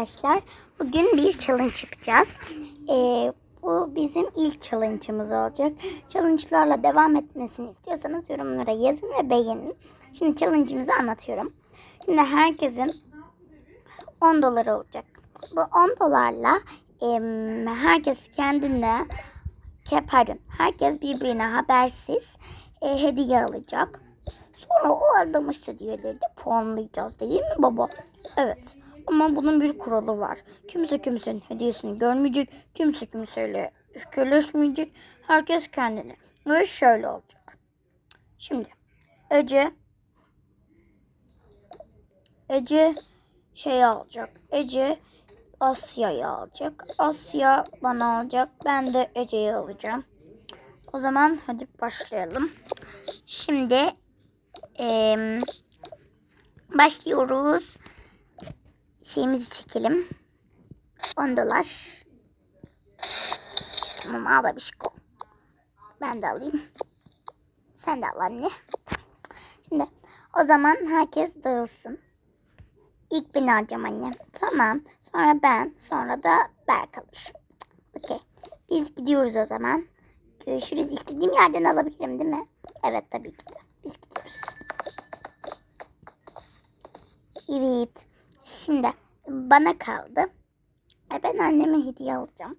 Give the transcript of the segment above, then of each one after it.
Arkadaşlar bugün bir challenge yapacağız. Ee, bu bizim ilk challenge'ımız olacak. Challenge'larla devam etmesini istiyorsanız yorumlara yazın ve beğenin. Şimdi challenge'ımızı anlatıyorum. Şimdi herkesin 10 doları olacak. Bu 10 dolarla em, herkes kendine ke- pardon herkes birbirine habersiz e, hediye alacak. Sonra o aldamış hediyeleri de puanlayacağız değil mi baba? Evet. Ama bunun bir kuralı var. Kimse kimsenin hediyesini görmeyecek. Kimse kimseyle öfkeleşmeyecek. Herkes kendini. Ve şöyle olacak. Şimdi Ece Ece şey alacak. Ece Asya'yı alacak. Asya bana alacak. Ben de Ece'yi alacağım. O zaman hadi başlayalım. Şimdi em, başlıyoruz. Şeyimizi çekelim. 10 dolar. Tamam al babişko. Ben de alayım. Sen de al anne. Şimdi o zaman herkes dağılsın. İlk ben alacağım annem. Tamam. Sonra ben. Sonra da Berk alır. Okey. Biz gidiyoruz o zaman. Görüşürüz. İstediğim yerden alabilirim değil mi? Evet tabii ki de. Biz gidiyoruz. Evet. Şimdi bana kaldı. E ben anneme hediye alacağım.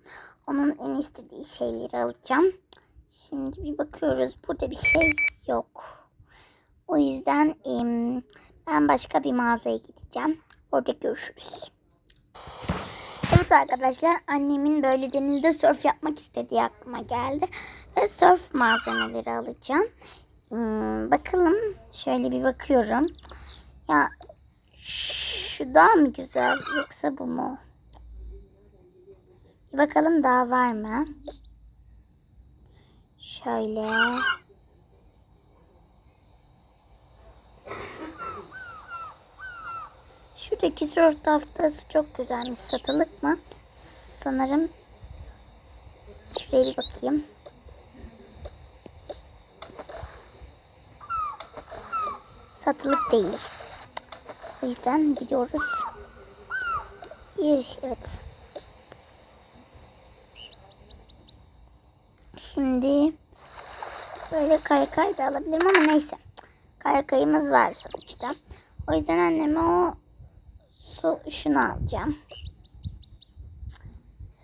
Onun en istediği şeyleri alacağım. Şimdi bir bakıyoruz. Burada bir şey yok. O yüzden ben başka bir mağazaya gideceğim. Orada görüşürüz. Evet arkadaşlar annemin böyle denizde surf yapmak istediği aklıma geldi. Ve surf malzemeleri alacağım. Hmm, bakalım şöyle bir bakıyorum. Ya şu daha mı güzel yoksa bu mu? Bir bakalım daha var mı? Şöyle. Şuradaki surf tahtası çok güzelmiş. Satılık mı? Sanırım. Şuraya bir bakayım. Satılık değil. O yüzden gidiyoruz. Evet. Şimdi böyle kaykay da alabilirim ama neyse. Kaykayımız var sonuçta. O yüzden anneme o su şunu alacağım.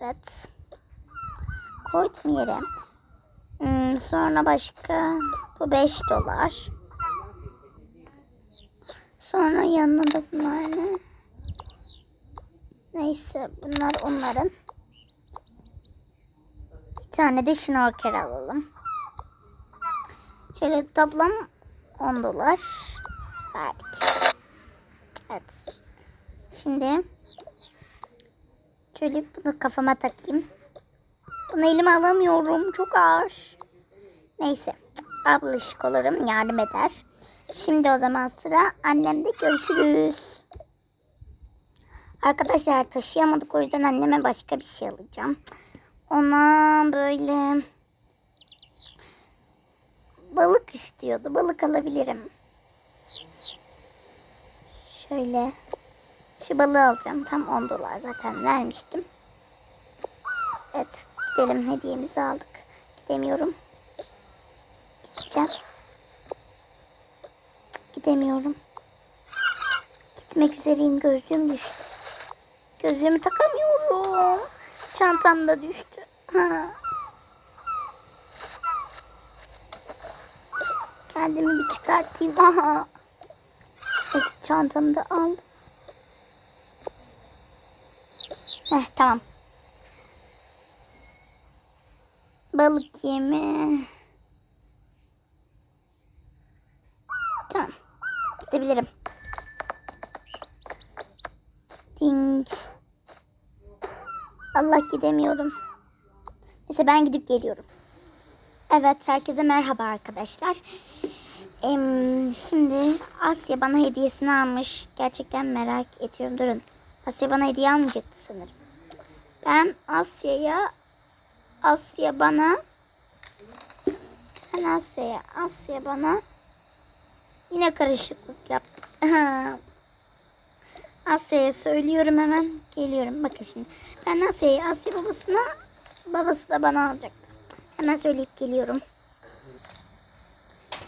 Evet. Koydum yere. Hmm, sonra başka bu 5 dolar. Sonra yanına da bunlar ne? Neyse bunlar onların. Bir tane de şnorkel alalım. Şöyle toplam 10 dolar verdik. Evet. Şimdi şöyle bunu kafama takayım. Bunu elime alamıyorum. Çok ağır. Neyse. Ablaşık olurum. Yardım eder. Şimdi o zaman sıra annemde görüşürüz. Arkadaşlar taşıyamadık o yüzden anneme başka bir şey alacağım. Ona böyle balık istiyordu. Balık alabilirim. Şöyle şu balığı alacağım. Tam 10 dolar zaten vermiştim. Evet gidelim hediyemizi aldık. Gidemiyorum. Gideceğim. Gidemiyorum. Gitmek üzereyim. Gözlüğüm düştü. Gözlüğümü takamıyorum. Çantam da düştü. Kendimi bir çıkartayım. Aha. Evet, çantamı da aldım. Heh, tamam. Balık yemi. Tamam. Gidebilirim. Ding. Allah gidemiyorum. Neyse ben gidip geliyorum. Evet herkese merhaba arkadaşlar. Em, şimdi Asya bana hediyesini almış. Gerçekten merak ediyorum. Durun. Asya bana hediye almayacaktı sanırım. Ben Asya'ya Asya bana ben Asya'ya Asya bana yine karışıklık yaptı. Asya'ya söylüyorum hemen. Geliyorum. Bakın şimdi. Ben Asya'yı Asya babasına babası da bana alacak. Hemen söyleyip geliyorum.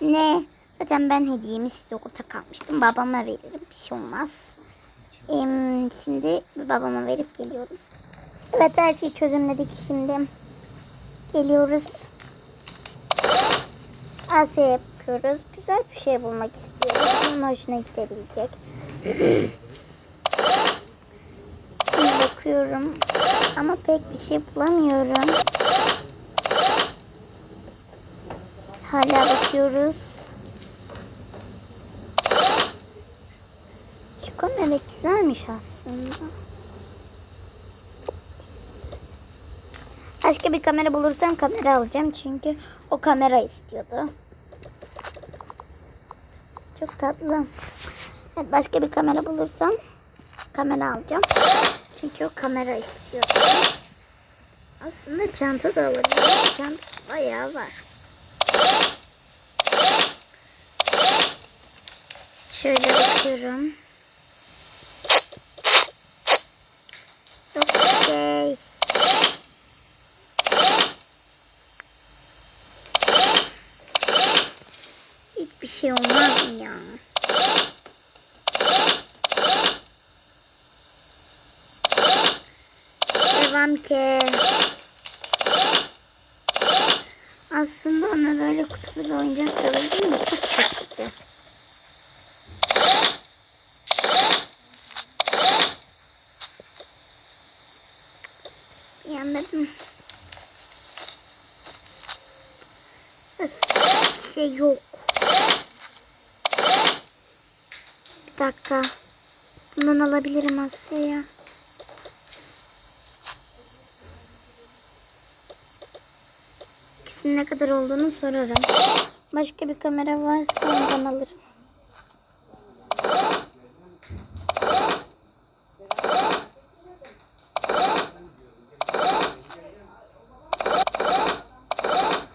Ne? Zaten ben hediyemi size ortak almıştım. Babama veririm. Bir şey olmaz. Em, şimdi babama verip geliyorum. Evet her şeyi çözümledik şimdi. Geliyoruz. Asya yapıyoruz. Güzel bir şey bulmak istiyorum. Onun hoşuna gidebilecek. Şimdi bakıyorum. Ama pek bir şey bulamıyorum. Hala bakıyoruz. Şu kamera güzelmiş aslında. Başka bir kamera bulursam kamera alacağım çünkü o kamera istiyordu. Çok tatlı. Evet, başka bir kamera bulursam kamera alacağım. Çünkü o kamera istiyordu. Aslında çanta da alabilirim. Çantası bayağı var. Şöyle bakıyorum. Yok bir şey. Hiçbir şey olmaz mı ya? Devam ki. Aslında ona böyle kutulu bir oyuncak da alırdım da çok. Beğenmedim. Öf, bir şey yok. Bir dakika. Bundan alabilirim Asya'ya. İkisinin ne kadar olduğunu sorarım. Başka bir kamera varsa ondan alırım.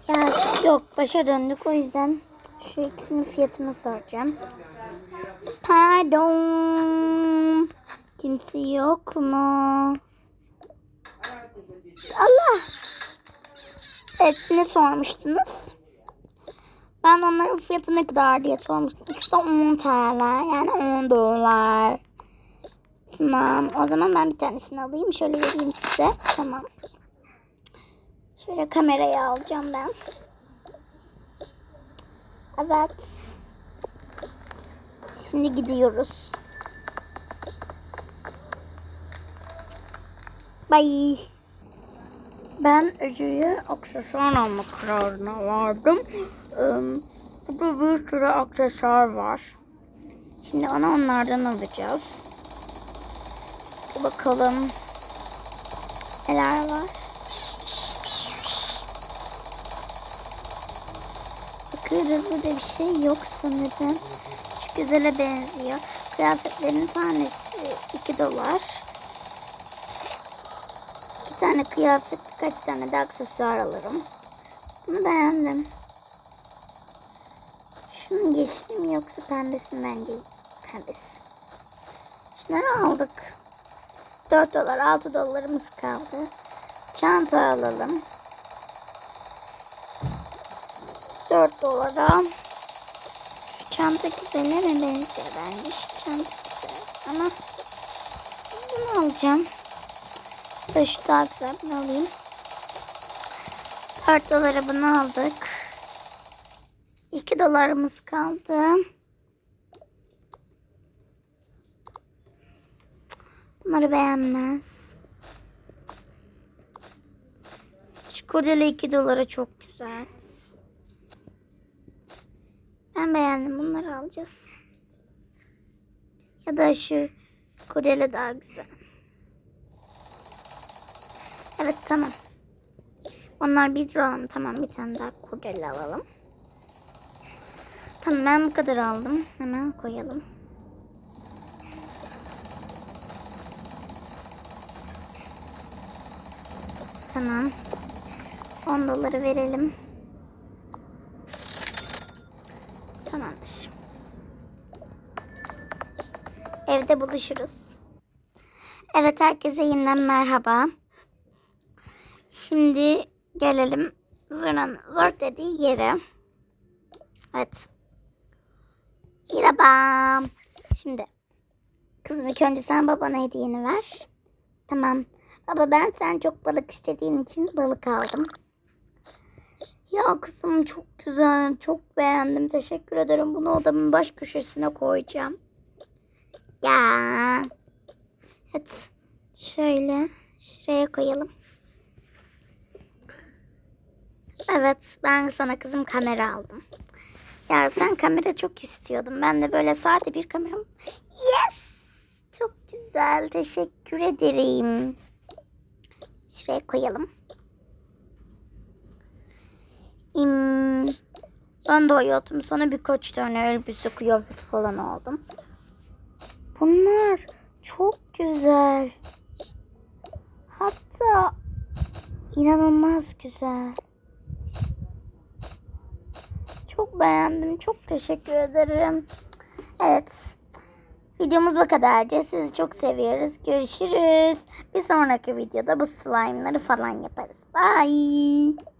Ya yok başa döndük o yüzden şu ikisinin fiyatını soracağım. Pardon. Kimse yok mu? Allah. Evet ne sormuştunuz? Ben onların fiyatı ne kadar diye sormuştum. İşte 10 TL yani 10 dolar. Tamam o zaman ben bir tanesini alayım. Şöyle vereyim size. Tamam. Şöyle kamerayı alacağım ben. Evet. Şimdi gidiyoruz. Bye. Ben Ece'ye aksesuar alma kararına vardım. Burada bir sürü aksesuar var. Şimdi ona onlardan alacağız. Bakalım. Neler var? Bakıyoruz burada bir şey yok sanırım. Güzele benziyor. Kıyafetlerin tanesi 2 dolar. İki tane kıyafet, kaç tane de aksesuar alırım. Bunu beğendim. Şunun yeşili mi yoksa pembesi mi bence pembesi. Şunları aldık. 4 dolar 6 dolarımız kaldı. Çanta alalım. 4 dolara. Çanta güzele mi benziyor bence? Şu çanta güzel ama bunu alacağım. Da şu daha güzel bunu alayım. 4 dolara bunu aldık. 2 dolarımız kaldı. Bunları beğenmez. Şu kurdele 2 dolara çok güzel. Ben beğendim. Bunları alacağız. Ya da şu kurdele daha güzel. Evet tamam. Onlar bir alalım. Tamam bir tane daha kurdele alalım. Tamam ben bu kadar aldım. Hemen koyalım. Tamam. 10 doları verelim. Tamamdır. Evde buluşuruz. Evet herkese yeniden merhaba. Şimdi gelelim Zurna'nın zor dediği yere. Evet. Merhaba. Şimdi kızım ilk önce sen babana hediyeni ver. Tamam. Baba ben sen çok balık istediğin için balık aldım. Ya kızım çok güzel. Çok beğendim. Teşekkür ederim. Bunu odamın baş köşesine koyacağım. Ya. Evet. Şöyle şuraya koyalım. Evet ben sana kızım kamera aldım. Ya sen kamera çok istiyordun. Ben de böyle sade bir kamera. Yes! Çok güzel. Teşekkür ederim. Şuraya koyalım. İm, ben de hayatım sana birkaç tane elbise kıyafet falan aldım. Bunlar çok güzel. Hatta inanılmaz güzel. Çok beğendim. Çok teşekkür ederim. Evet. Videomuz bu kadardı. Sizi çok seviyoruz. Görüşürüz. Bir sonraki videoda bu slime'ları falan yaparız. Bye.